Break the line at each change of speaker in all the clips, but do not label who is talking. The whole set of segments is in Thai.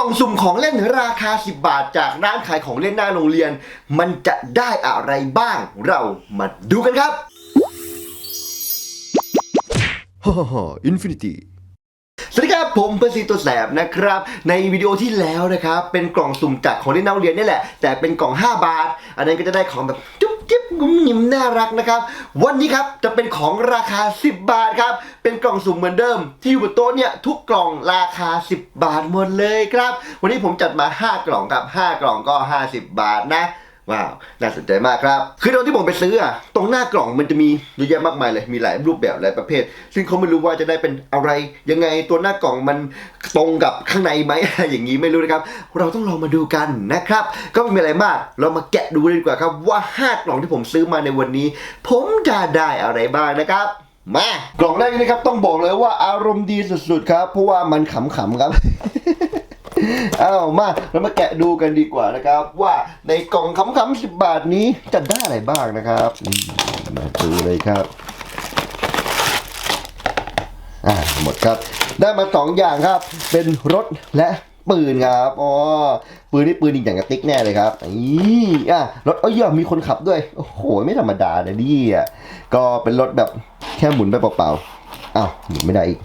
ล่องสุ่มของเล่นราคา 10 บาท จากร้านขายของเล่นหน้าโรงเรียน มันจะได้อะไรบ้าง เรามาดูกันครับฮ่าฮ่าอินฟินิตี้สวัสดีครับผมเปอร์ซีตัวแสบนะครับ ในวิดีโอที่แล้วนะครับ เป็นกล่องสุ่มจากของเล่นนักเรียนนี่แหละ แต่เป็นกล่อง 5 บาท อันนั้นก็จะได้ของแบบจุ๊บ จิ๊บงุ้มงิ้มน่ารักนะครับ วันนี้ครับจะเป็นของราคา 10 บาทครับ เป็นกล่องสุ่มเหมือนเดิม ที่อยู่บนโต๊ะเนี่ยทุกกล่องราคา 10 บาทหมดเลยครับ วันนี้ผมจัดมา 5 กล่องครับ 5 กล่องก็ 50 บาทนะ ว้าว น่าสนใจมากครับ คือตอนที่ผมไปซื้ออะตรงหน้ากล่องมันจะมีเยอะแยะมากมายเลย มีหลายรูปแบบหลายประเภท ซึ่งเขาไม่รู้ว่าจะได้เป็นอะไรยังไง ตัวหน้ากล่องมันตรงกับข้างในไหม อย่างนี้ไม่รู้นะครับ เราต้องลองมาดูกันนะครับ ก็ไม่มีอะไรมาก เรามาแกะดูดีกว่าครับว่า5กล่องที่ผมซื้อมาในวันนี้ ผมจะได้อะไรบ้างนะครับมากล่องแรกนี้นะครับต้องบอกเลยว่าอารมณ์ดีสุดๆครับ เพราะว่ามันขำๆครับ เอามาเรามาแกะดูกันดีกว่านะครับ ว่าในกล่องคำๆสิบบาทนี้จะได้อะไรบ้างนะครับนี่มาดูเลยครับอ่าหมดครับ ได้มาสองอย่างครับ เป็นรถและปืนครับอ๋อปืนนี่ปืนอีกอย่างกับติ๊กแน่เลยครับนี่อะรถเอ้ยมีคนขับด้วยโอ้โหไม่ธรรมดาเลยนี่อะก็เป็นรถแบบแค่หมุนไปเปล่าๆอ้าวหมุนไม่ได้อีก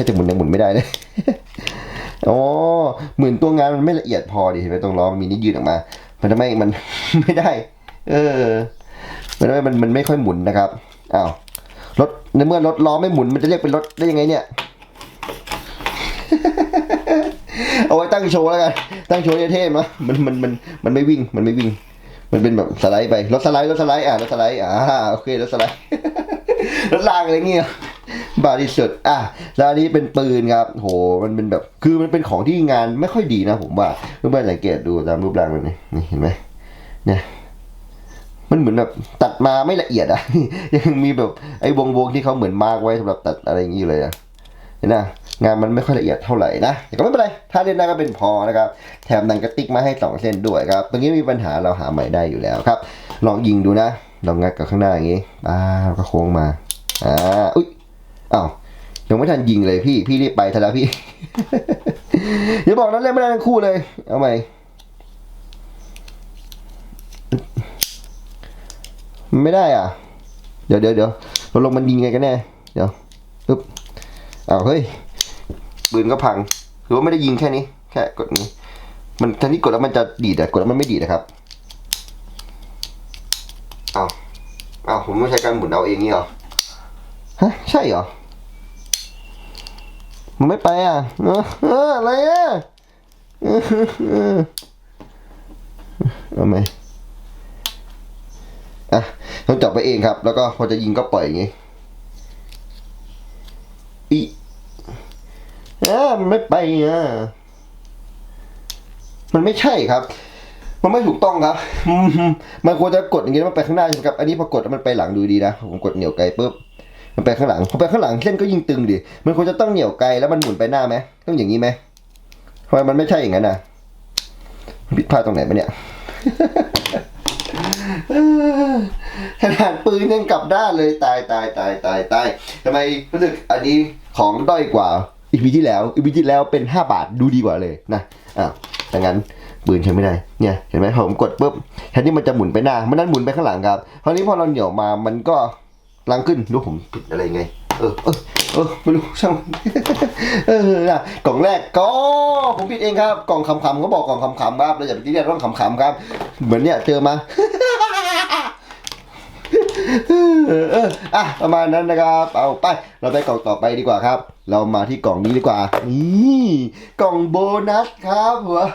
แค่จะหมุนยังหมุนไม่ได้เลยอ๋อเหมือนตัวงานมันไม่ละเอียดพอดิเห็นไหมตรงล้อมันมีนิดยืดออกมา มันทำไมมันไม่ได้ เออมันทำไมมันมันไม่ค่อยหมุนนะครับอ้าวรถในเมื่อรถล้อไม่หมุนมันจะเรียกเป็นรถได้ยังไงเนี่ยเอาไว้ตั้งโชว์แล้วกัน ตั้งโชว์เท่ๆมั้ยมันมันมันมันไม่วิ่ง มันไม่วิ่ง มันเป็นแบบสไลด์ไป รถสไลด์ รถสไลด์ อะ รถสไลด์ อ่า โอเค รถสไลด์ รถรางอะไรเงี้ย บาทที่สุดอะแล้วอันนี้เป็นปืนครับโหมันเป็นแบบคือมันเป็นของที่งานไม่ค่อยดีนะผมว่าเพื่อนๆสังเกตดูตามรูปร่างมันนี่นี่เห็นไหมเนี่ยมันเหมือนแบบตัดมาไม่ละเอียดอะยังมีแบบไอ้วงวงๆที่เขาเหมือนมากไว้สำหรับตัดอะไรอย่างนี้เลยอะเห็นนะงานมันไม่ค่อยละเอียดเท่าไหร่นะแต่ก็ไม่เป็นไร ถ้าเล่นได้ก็เป็นพอนะครับ แถมหนังกระติกมาให้สองเส้นด้วยครับตรงนี้มีปัญหาเราหาใหม่ได้อยู่แล้วครับ ลองยิงดูนะ ลองงัดกับข้างหน้าอย่างนี้อ่าแล้วก็โค้งมาอ่าอุ้ย อ้าวยังไม่ทันยิงเลยพี่ พี่รีบไปซะแล้วพี่ อย่าบอกนั้นเล่นไม่ได้ทั้งคู่เลย เอาใหม่ไม่ได้อะ เดี๋ยวเดี๋ยวเดี๋ยวตกลงมันยิงไงกันแน่ เดี๋ยวปึ๊บอ้าวเฮ้ยปืนก็พัง หรือว่าไม่ได้ยิงแค่นี้ แค่กดนี้ มันทันที่กดแล้วมันจะดีดอะกดแล้วมันไม่ดีดนะครับอ้าวอ้าวผมไม่ใช้การหมุนเอาเองนี่เหรอ ฮะ ใช่เหรอ มันไม่ไปอะเอออะไรอะเอาไหมอะต้องจับไปเองครับ แล้วก็พอจะยิงก็ปล่อยอย่างงี้อีอ่ามันไม่ไปอะมันไม่ใช่ครับ มันไม่ถูกต้องครับ มันควรจะกดอย่างงี้มันไปข้างหน้าใช่ไหมครับ อันนี้พอกดมันไปหลังดูดีนะ ผมกดเหนี่ยวไกลปุ๊บ มันไปข้างหลังพอไปข้างหลังเส้นก็ยิ่งตึงดิมันควรจะต้องเหนี่ยวไกลแล้วมันหมุนไปหน้าไหมต้องอย่างนี้ไหมทำไมมันไม่ใช่อย่างนั้นน่ะผิดพลาดตรงไหนปะเนี่ยขนาดปืนยังกลับด้านเลยตายตายตายตายตายทำไมรู้สึกอันนี้ของด้อยกว่าอีพีที่แล้วอีพีที่แล้วเป็นห้าบาทดูดีกว่าเลยนะอ้าวดังนั้นปืนใช้ไม่ได้เนี่ยเห็นไหมผมกดปุ๊บแทนที่มันจะหมุนไปหน้ามันนั้นหมุนไปข้างหลังครับคราวนี้พอเราเหนี่ยวมามันก็ ลังขึ้นรู้ผมผิดอะไรไง เออ เออ เออไม่รู้ช่างเออนะกล่องแรกก็ผมผิดเองครับ กล่องคำๆเขาบอกกล่องคำๆครับเราอย่าไปที่เรียกต้องคำๆครับ เหมือนเนี่ยเจอมา เอออะประมาณนั้นนะครับเอาไปเราไปกล่องต่อไปดีกว่าครับ เรามาที่กล่องนี้ดีกว่านี่กล่องโบนัสครับว้า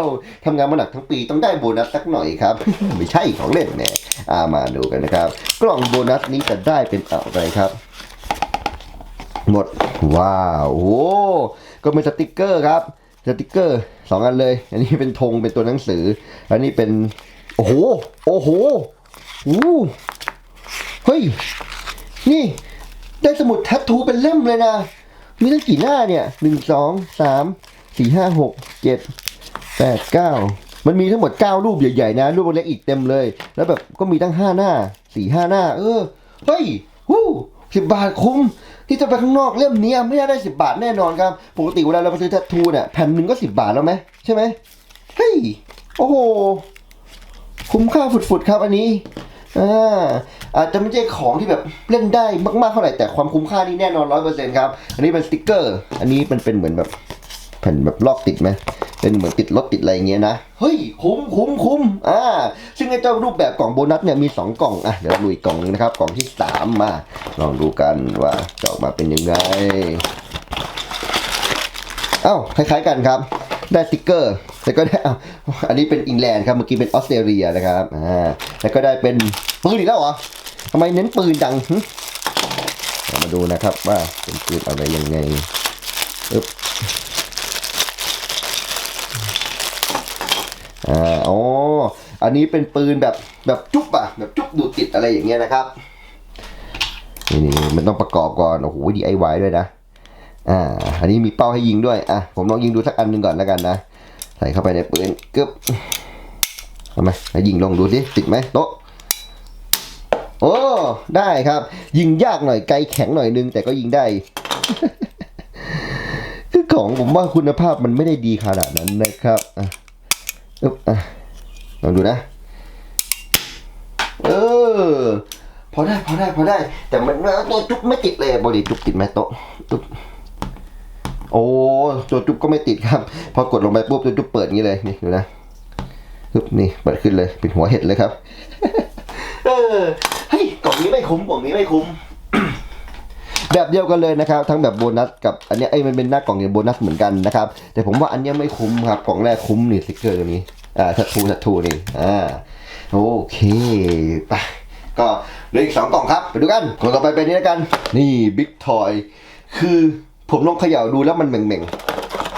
วทำงานมาหนักทั้งปีต้องได้โบนัสสักหน่อยครับ ไม่ใช่ของเล่นแน่อามาดูกันนะครับ กล่องโบนัสนี้จะได้เป็นอะไรครับ หมดว้าวโอ้ก็เป็นสติกเกอร์ครับสติกเกอร์สองอันเลย อันนี้เป็นธงเป็นตัวหนังสือ อันนี้เป็น โอ้โห โอ้โห อู้ ฮ้ย นี่ ได้สมุดแทททูเป็นเล่มเลยนะ มีตั้งกี่หน้าเนี่ยหนึ่งสองสามสี่ห้าหกเจ็ดแปดเก้ามันมีทั้งหมดเก้ารูปใหญ่ๆนะ รูปเล็กอีกเต็มเลย แล้วแบบก็มีตั้งห้าหน้าสี่ห้าหน้า เออ เฮ้ยวู้สิบบาทคุ้มที่จะไปข้างนอกเล่มนี้ไม่น่าได้สิบบาทแน่นอนครับ ปกติเวลาเราไปซื้อแทททูเนี่ยแผ่นหนึ่งก็สิบาทแล้วไหมใช่ไหมเฮ้ย โอ้โห คุ้มค่าฝุดๆครับอันนี้ อ่าอาจจะไม่ใช่ของที่แบบเล่นได้มากๆเท่าไหร่แต่ความคุ้มค่านี่แน่นอนร้อยเปอร์เซ็นต์ครับ อันนี้เป็นสติกเกอร์ อันนี้มันเป็นเหมือนแบบแผ่นแบบลอกติดไหมเป็นเหมือนติดรถติดอะไรเงี้ยนะ เฮ้ย คุ้มคุ้มคุ้มอ่า ซึ่งในเจ้ารูปแบบกล่องโบนัสเนี่ยมี 2 กล่อง อะ เดี๋ยวเราดูอีกล่องนึงนะครับ กล่องที่ 3 มา ลองดูกันว่าจะออกมาเป็นยังไง เอ้า คล้ายๆกันครับ ได้สติกเกอร์ แล้วก็ได้อะอันนี้เป็นอิงแลนด์ครับ เมื่อกี้เป็นออสเตรเลียนะครับ อ่า แล้วก็ได้เป็นปืนอีกแล้วเหรอทำไมเน้นปืนจังเรามาดูนะครับว่าเป็นปืนอะไรยังไงอึ๊บอ่าอ๋อ อันนี้เป็นปืนแบบแบบจุ๊บอะแบบจุ๊บดูดติดอะไรอย่างเงี้ยนะครับ นี่นี่มันต้องประกอบก่อน โอ้โห DIY ด้วยนะ อ่า อันนี้มีเป้าให้ยิงด้วย อะ ผมลองยิงดูสักอันหนึ่งก่อนแล้วกันนะ ใส่เข้าไปในปืนกึบทำไมแล้วยิงลองดูสิติดไหมโต๊ะโอ้ ได้ครับ ยิงยากหน่อยไกลแข็งหน่อยนึง แต่ก็ยิงได้คือของผมว่าคุณภาพมันไม่ได้ดีขนาดนั้นนะครับ อะอึ๊บอะลองดูนะ เออ พอได้ พอได้ พอได้ แต่มันตัวจุ๊บไม่ติดเลยบอดีจุ๊บติดไหมโต๊ะจุ๊บ โอ้ตัวจุ๊บก็ไม่ติดครับ พอกดลงไปปุ๊บตัวจุ๊บเปิดอย่างนี้เลยนี่ดูนะปึ๊บนี่เปิดขึ้นเลยเป็นหัวเห็ดเลยครับเออเฮ้ยกล่องนี้ไม่คุ้มกล่องนี้ไม่คุ้มแบบเดียวกันเลยนะครับ ทั้งแบบโบนัสกับอันนี้ไอ้มันเป็นหน้ากล่องอย่างโบนัสเหมือนกันนะครับ แต่ผมว่าอันนี้ไม่คุ้มครับกล่องแรกคุ้มนี่สติกเกอร์ตัวนี้อ่าทัตทูทัตทูนี่อ่าโอเคไปก็เหลืออีกสองกล่องครับไปดูกันกล่องต่อไปเป็นนี้แล้วกัน นี่บิ๊กทอยคือ ผมลองเขย่าดูแล้วมันเหม่ง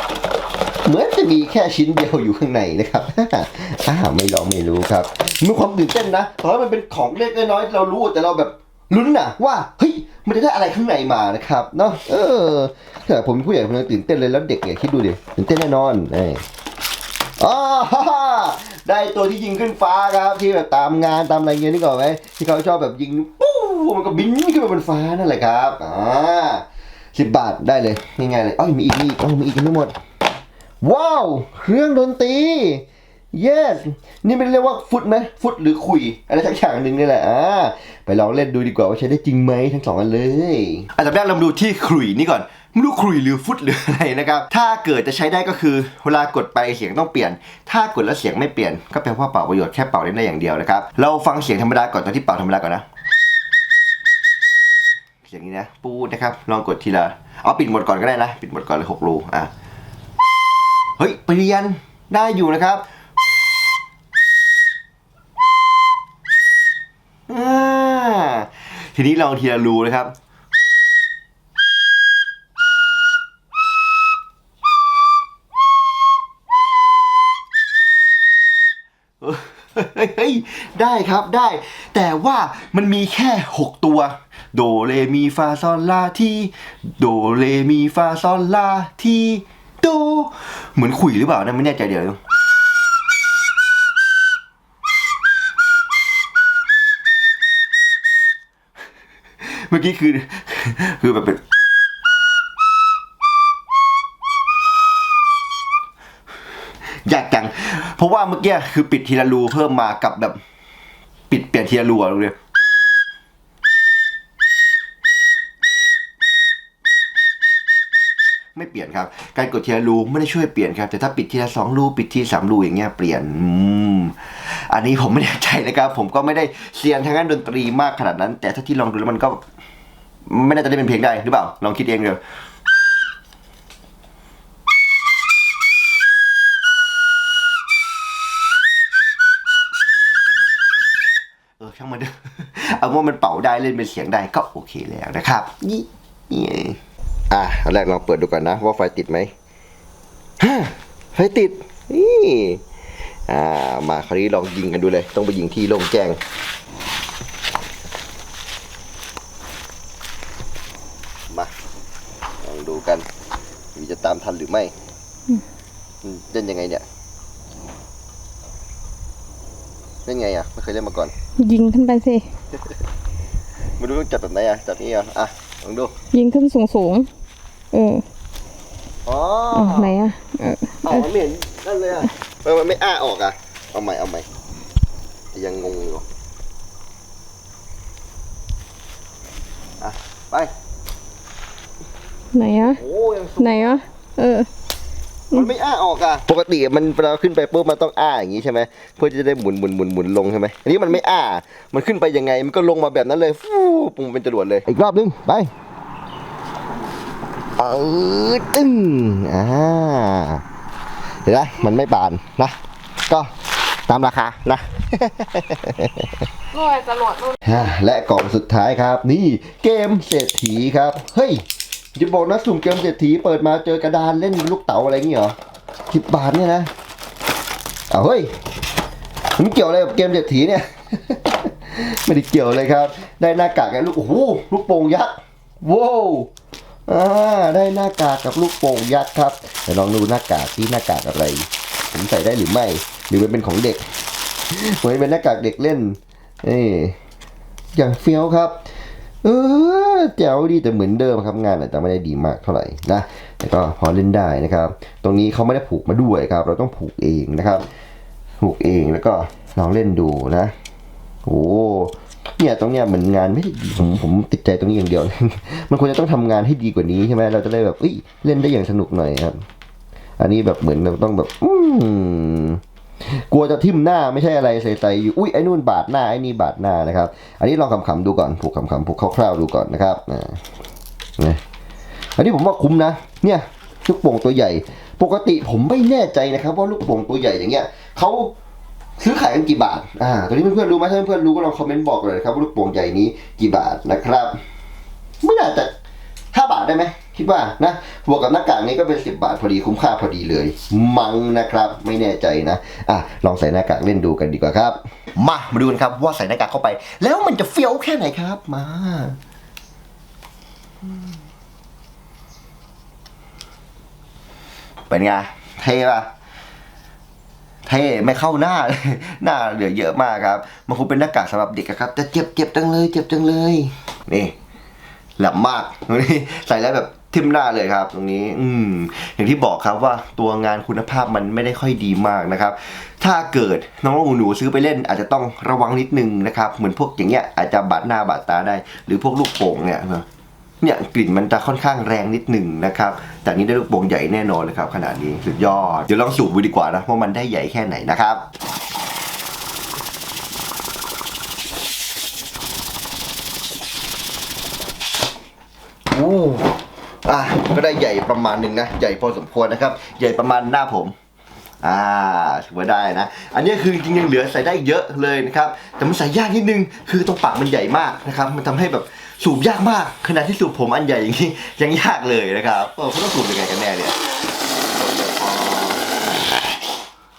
ๆ เหมือนจะมีแค่ชิ้นเดียวอยู่ข้างในนะครับอ่าไม่ลองไม่รู้ครับ มีความตื่นเต้นนะต่อให้มันเป็นของเล็กน้อยเรารู้แต่เราแบบลุ้นนะว่าเฮ้ยมันจะได้อะไรข้างในมานะครับเนาะเออแต่ผมผู้ใหญ่ผมยังตื่นเต้นเลยแล้วเด็กเนี่ยคิดดูดิตื่นเต้นแน่นอนเอ้ยอ๋อได้ตัวที่ยิงขึ้นฟ้าครับที่แบบตามงานตามอะไรเงี้ยนี่ก่อนไหมที่เขาชอบแบบยิงปู้มันก็บินขึ้นไปบนฟ้านั่นแหละครับอ่า สิบบาทได้เลยง่ายๆเลยอ๋อมีอีกมีอีกอ๋อมีอีกยังไม่หมด ว้าวเครื่องดนตรี yes นี่มันเรียกว่าฟุตไหมฟุตหรือคุย อะไรสักอย่างหนึ่งนี่แหละอ่าไปลองเล่นดูดีกว่าว่าใช้ได้จริงไหมทั้งสองอันเลยอันดับแรกเรามาดูที่คุยนี่ก่อนไม่รู้คุยหรือฟุตหรืออะไรนะครับ ถ้าเกิดจะใช้ได้ก็คือเวลากดไปเสียงต้องเปลี่ยน ถ้ากดแล้วเสียงไม่เปลี่ยน ก็แปลว่าเป่าประโยชน์แค่เป่าเล่นได้อย่างเดียวนะครับ เราฟังเสียงธรรมดาก่อนตอนที่เป่าธรรมดาก่อนนะ เสียงนี้นะปูดนะครับ ลองกดทีละเอาปิดหมดก่อนก็ได้นะ ปิดหมดก่อนเลยหกรูอะเฮ้ยเปลี่ยนได้อยู่นะครับทีนี้ลองทีละรูนะครับ เฮ้ย ได้ครับได้ แต่ว่ามันมีแค่ 6 ตัว โดเรมีฟาซอลลาทีโดเรมีฟาซอลลาทีโดเหมือนขุยหรือเปล่านะไม่แน่ใจเดี๋ยวเมื่อกี้คือ คือแบบเป็นยากจัง เพราะว่าเมื่อกี้คือปิดทีละรูเพิ่มมากับแบบ ปิดเปลี่ยนทีละรูอะเลยไม่เปลี่ยนครับ การกดทีละรูไม่ได้ช่วยเปลี่ยนครับ แต่ถ้าปิดทีละสองรูปิดทีสามรูอย่างเงี้ยเปลี่ยนอืมอันนี้ผมไม่แน่ใจนะครับ ผมก็ไม่ได้เซียนทางด้านดนตรีมากขนาดนั้น แต่ถ้าที่ลองดูแล้วมันก็ ไม่น่าจะได้เป็นเพลงได้หรือเปล่า ลองคิดเองเลยเออช่างมันเถอะเอาว่ามันเป่าได้เล่นเป็นเสียงได้ก็โอเคแล้วนะครับนี่ อะอันแรกลองเปิดดูก่อนนะ ว่าไฟติดไหมฮะไฟติด นี่อ่ามาคราวนี้ลองยิงกันดูเลย ต้องไปยิงที่โล่งแจ้งมาลองดูกันมีจะตามทันหรือไม่อืมเล่นยังไงเนี่ยเล่นไงอะไม่เคยเล่นมาก่อน
ยิงขึ้นไปสิ
ไม่รู้ต้องจับแบบไหนอะจับนี้เหรอะอะโอลองดู
ยิงขึ้นสูงสูงๆ เออ
อ๋อ
อะไหนอะเออ
เอามันไม่เห็นนั่นเลยอะทำไมมันไม่อ้าออกอะ เอาใหม่เอาใหม่ ยังงงอยู่อะไป
ไหนอะ
โอ้ยังสูง
ไหนอะเออ
มันไม่อ้าออกอะ ปกติมันเราขึ้นไปปุ๊บมันต้องอ้าอย่างนี้ใช่ไหมเพื่อจะได้หมุนหมุนหมุนหมุนลงใช่ไหมอันนี้มันไม่อ้า มันขึ้นไปยังไง มันก็ลงมาแบบนั้นเลยฟูปุ่งเป็นจรวดเลย อีกรอบนึงไป เออตึ้งอ่าเห็นไหมมันไม่บานนะ ก็ตามราคานะ
นู่นจรวดนู่น
ฮะและกล่องสุดท้ายครับ นี่เกมเศรษฐีครับ เฮ้ยจะบอกนะสุ่มเกมเศรษฐีเปิดมาเจอกระดานเล่นลูกเต๋าอะไรอย่างงี้เหรอสิบบาทเนี่ยนะเอาเฮ้ยมันเกี่ยวอะไรกับเกมเศรษฐีเนี่ย ไม่ได้เกี่ยวเลยครับ ได้หน้ากากกับลูกโอ้โหลูกโป่งยักษ์ว้าว อ่าได้หน้ากากกับลูกโป่งยักษ์ครับเดี๋ยวลองดูหน้ากากที่หน้ากากอะไร ผมใส่ได้หรือไม่ หรือมันเป็นของเด็กเหมือนเป็นหน้ากากเด็กเล่นนี่อย่างเฟี้ยวครับ เออแจ๋วดีแต่เหมือนเดิมครับงานอาจจะไม่ได้ดีมากเท่าไหร่นะแต่ก็พอเล่นได้นะครับ ตรงนี้เขาไม่ได้ผูกมาด้วยครับ เราต้องผูกเองนะครับ ผูกเองแล้วก็ลองเล่นดูนะโอ้ เนี่ยตรงเนี้ยเหมือนงานไม่ได้ดีผมผมติดใจตรงนี้อย่างเดียว มันควรจะต้องทำงานให้ดีกว่านี้ใช่ไหมเราจะได้แบบเอ้ยเล่นได้อย่างสนุกหน่อยครับ อันนี้แบบเหมือนเราต้องแบบ อืมกลัวจะทิ่มหน้าไม่ใช่อะไรใส่ๆอยู่อุ้ยไอ้นู่นบาดหน้าไอ้นี่บาดหน้านะครับ อันนี้ลองขำๆดูก่อนผูกขำๆผูกคร่าวๆดูก่อนนะครับอ่านะอันนี้ผมว่าคุ้มนะ เนี่ยลูกโป่งตัวใหญ่ ปกติผมไม่แน่ใจนะครับ ว่าลูกโป่งตัวใหญ่อย่างเงี้ยเขา ซื้อขายกันกี่บาท อ่า ตัวนี้เพื่อนๆรู้ไหมถ้าเพื่อนๆรู้ก็ลองคอมเมนต์บอกเลยครับว่าลูกโป่งใหญ่นี้กี่บาทนะครับ ไม่น่าจะห้าบาทได้ไหมคิดว่านะ บวกกับหน้ากากนี้ก็เป็นสิบบาทพอดีคุ้มค่าพอดีเลย มังนะครับ ไม่แน่ใจนะ อะ ลองใส่หน้ากากเล่นดูกันดีกว่าครับ มา มาดูกันครับว่าใส่หน้ากากเข้าไป แล้วมันจะเฟี้ยวแค่ไหนครับ มาเป็นไงเท่ปะ เท่ไม่เข้าหน้าเลยหน้าเหลือเยอะมากครับมันคงเป็นหน้ากากสำหรับเด็กครับแต่เจ็บเจ็บจังเลยเจ็บจังเลยนี่แหลมมากตรงนี้ใส่แล้วแบบทิ่มหน้าเลยครับ ตรงนี้ อืมอย่างที่บอกครับว่าตัวงานคุณภาพมันไม่ได้ค่อยดีมากนะครับ ถ้าเกิดน้องหนูซื้อไปเล่น อาจจะต้องระวังนิดนึงนะครับ เหมือนพวกอย่างเงี้ยอาจจะบาดหน้าบาดตาได้ หรือพวกลูกโป่งเนี่ย เนี่ยกลิ่นมันจะค่อนข้างแรงนิดหนึ่งนะครับ แต่นี้ได้ลูกโป่งใหญ่แน่นอนเลยครับขนาดนี้สุดยอด เดี๋ยวลองสูบดูดีกว่านะว่ามันได้ใหญ่แค่ไหนนะครับโอ้อะก็ได้ใหญ่ประมาณหนึ่งนะใหญ่พอสมควรนะครับ ใหญ่ประมาณหน้าผมอ่าถือว่าได้นะ อันนี้คือจริงๆยังเหลือใส่ได้เยอะเลยนะครับ แต่มันใส่ยากนิดนึง คือตรงปากมันใหญ่มากนะครับ มันทำให้แบบ สูบยากมากขนาดที่สูบผมอันใหญ่อย่างนี้ยังยากเลยนะครับเออเขาต้องสูบยังไงกันแน่เนี่ย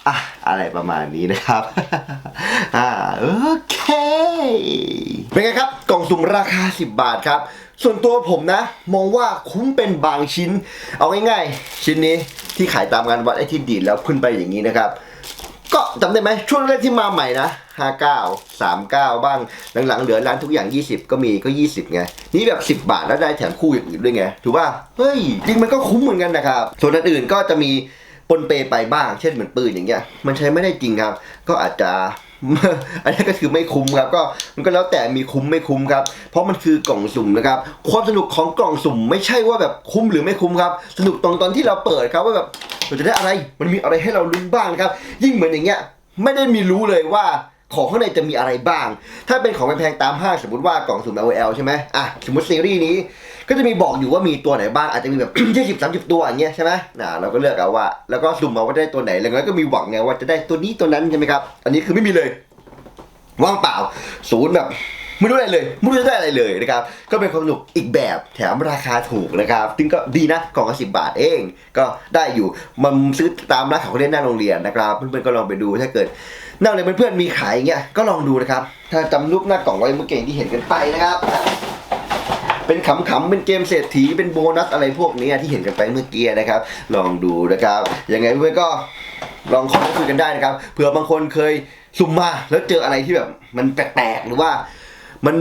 อะอะไรประมาณนี้นะครับ อ่าโอเค เป็นไงครับ กล่องสุ่มราคา 10 บาทครับ ส่วนตัวผมนะ มองว่าคุ้มเป็นบางชิ้น เอาง่ายๆ ชิ้นนี้ที่ขายตามงานวัดไอ้ที่ดีดแล้วขึ้นไปอย่างนี้นะครับ ก็จำได้ไหมช่วงแรกที่มาใหม่นะ59 39 บ้างหลังๆเหลือร้านทุกอย่าง 20 ก็มีก็ 20 ไง นี่แบบ 10 บาทแล้วได้แถมคู่อย่างอื่นด้วยไงถือว่าเฮ้ยจริงมันก็คุ้มเหมือนกันนะครับ ส่วนอันอื่นก็จะมีปนเปไปบ้าง เช่นเหมือนปืนอย่างเงี้ยมันใช้ไม่ได้จริงครับ ก็อาจจะอันนี้ก็คือไม่คุ้มครับก็มันก็แล้วแต่มีคุ้มไม่คุ้มครับ เพราะมันคือกล่องสุ่มนะครับความสนุกของกล่องสุ่มไม่ใช่ว่าแบบคุ้มหรือไม่คุ้มครับ สนุกตรงตอนที่เราเปิดครับว่าแบบ เราจะได้อะไรมันมีอะไรให้เราลุ้นบ้างนะครับ ยิ่งเหมือนอย่างเงี้ยไม่ได้มีรู้เลยว่าของข้างในจะมีอะไรบ้าง ถ้าเป็นของแพงๆตามห้างสมมติว่ากล่องสุ่ม LOL ใช่ไหมอะสมมติซีรีส์นี้ ก็จะมีบอกอยู่ว่ามีตัวไหนบ้าง อาจจะมีแบบยี่สิบสามสิบตัวอย่างเงี้ยใช่ไหมน่ะเราก็เลือกเอาว่า แล้วก็สุ่มเอาว่าได้ตัวไหน แล้วก็มีหวังไงว่าจะได้ตัวนี้ตัวนั้นใช่ไหมครับ อันนี้คือไม่มีเลย ว่างเปล่า ศูนย์แบบ ไม่รู้อะไรเลยไม่รู้จะได้อะไรเลยนะครับก็เป็นความสนุกอีกแบบแถมราคาถูกนะครับซึ่งก็ดีนะกล่องละสิบาทเอง ก็ได้อยู่มันซื้อตามร้านของเล่นหน้าโรงเรียนนะครับเพื่อนๆก็ลองไปดูถ้าเกิดหน้าโรงเรียนเพื่อนๆมีขายอย่างเงี้ยก็ลองดูนะครับถ้าจำรูปหน้ากล่องไว้เมื่อกี้ที่เห็นกันไปนะครับเป็นขำๆ เป็นเกมเศรษฐี เป็นโบนัสอะไรพวกนี้ที่เห็นกันไปเมื่อกี้นะครับ ลองดูนะครับ ยังไงเพื่อนก็ลองขอคุยกันได้นะครับ เผื่อบางคนเคยสุ่มมาแล้วเจออะไรที่แบบมันแปลกๆ หรือว่า มัน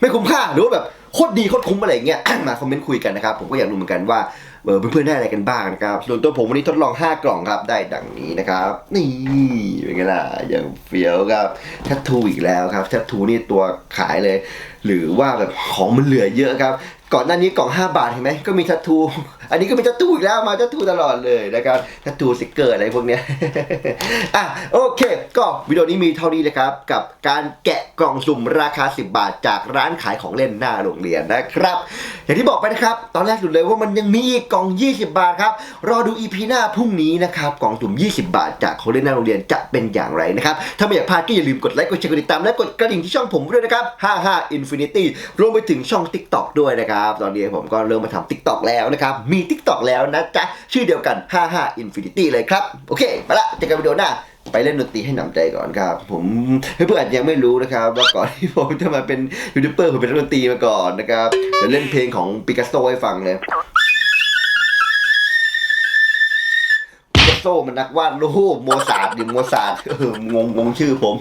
ไม่คุ้มค่าหรือว่าแบบโคตรดีโคตรคุ้มอะไรอย่างเงี้ย มาคอมเมนต์คุยกันนะครับ ผมก็อยากรู้เหมือนกันว่าเออเพื่อนๆได้อะไรกันบ้างนะครับส่วนตัวผมวันนี้ทดลอง 5 กล่องครับได้ดังนี้นะครับ นี่เป็นไงล่ะอย่างเฟี้ยวครับแทททูอีกแล้วครับแทททูนี่ตัวขายเลย หรือว่าแบบของมันเหลือเยอะครับ ก่อนหน้านี้กล่อง 5 บาทเห็นไหมก็มีทัตทู อันนี้ก็มีทัตทูอีกแล้วมาทัตทูตลอดเลยนะครับทัตทูสติกเกอร์อะไรพวกเนี้ยอะโอเค ก็วิดีโอนี้มีเท่านี้เลยครับ กับการแกะกล่องสุ่มราคา 10 บาท จากร้านขายของเล่นหน้าโรงเรียนนะครับ อย่างที่บอกไปนะครับ ตอนแรกสุดเลยว่ามันยังมีอีกกล่อง 20 บาทครับรอดูอีพีหน้าพรุ่งนี้นะครับกล่องสุ่ม 20 บาท จากของเล่นหน้าโรงเรียนจะเป็นอย่างไรนะครับถ้าไม่อยากพลาดก็อย่าลืมกดไลค์กดแชร์กดติดตามและกดกระดิ่งที่ช่องผมด้วยนะครับ55 Infinity รวมไปถึงช่อง TikTok ด้วยนะครับตอนนี้ผมก็เริ่มมาทำ TikTok แล้วนะครับ มี TikTok แล้วนะจ๊ะ ชื่อเดียวกัน 55 Infinity เลยครับ โอเค ไปละเจอกันวิดีโอหน้า ไปเล่นดนตรีให้หนำใจก่อนครับ ผมเพื่อนๆอาจยังไม่รู้นะครับว่าก่อนที่ผมจะมาเป็นยูทูบเบอร์ผมเป็นนักดนตรีมาก่อนนะครับเดี๋ยวเล่นเพลงของปิกัสโซให้ฟังเลยปิกัสโซมันนักวาดรูปโมซาร์ทดิโมซาร์ทเอองงงงชื่อผม